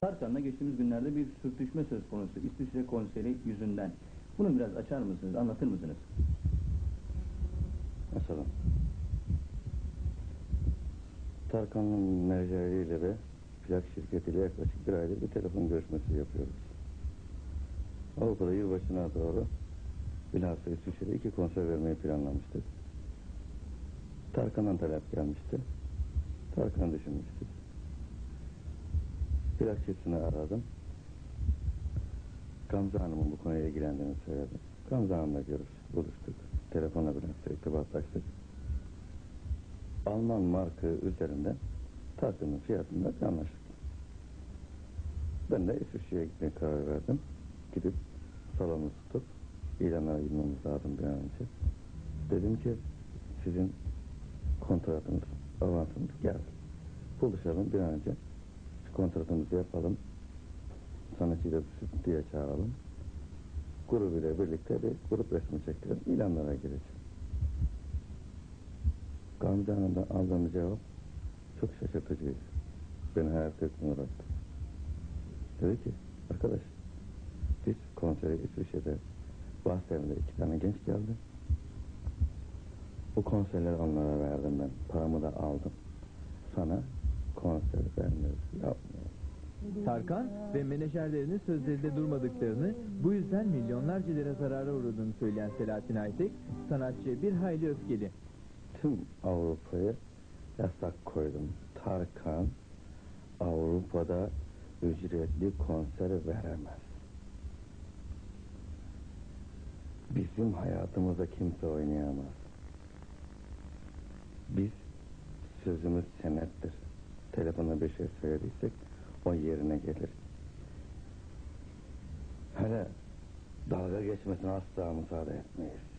Tarkan'la geçtiğimiz günlerde bir sürtüşme söz konusu İsviçre konseri yüzünden. Bunu biraz açar mısınız, anlatır mısınız? Mesela Tarkan'ın menajeriyle ve plak şirketiyle yaklaşık bir aydır bir telefon görüşmesi yapıyoruz. Avrupa'da yılbaşına doğru bilhassa İsviçre'de iki konser vermeyi planlamıştık. Tarkan'dan talep gelmişti. Tarkan'ı düşünmüştük. Plakçısını aradım. Gamze Hanım'ın bu konuya ilgilendiğini söyledim. Gamze Hanım'la görüş, buluştuk. Telefonla biraz irtibatlaştık. Alman marka üzerinden Tarkan'ın fiyatında anlaştık. Ben de İsviçre'ye gitmeye karar verdim. Gidip salonu tutup ilanlara girmemiz lazım bir an önce. Dedim ki sizin kontratınız, avansınız geldi. Buluşalım bir an önce. Kontratımızı yapalım. Sanatçıyı da diye çağıralım. Grubuyla birlikte bir grup resmi çektirelim. İlanlara gireceğim. Gamze Hanım'dan aldığım cevap çok şaşırtıcıydı. Beni hayal kırıklığına uğrattı. Dedi ki, arkadaş biz konsere İsviçre'de Bahçeli'de iki tane genç geldi. Bu konserleri onlara verdim ben. Paramı da aldım. Sana konser vermiyoruz. Yapmıyorum. Tarkan ve menajerlerinin sözlerinde durmadıklarını, bu yüzden milyonlarca lira zarara uğradığını söyleyen Selahattin Aytek, sanatçıya bir hayli öfkeli. Tüm Avrupa'ya yasak koydum. Tarkan Avrupa'da ücretli konser veremez. Bizim hayatımıza kimse oynayamaz. Biz sözümüz senettir. Telefona bir şey söylediysek o yerine gelir. Hele dalga geçmesine asla müsaade etmeyiz.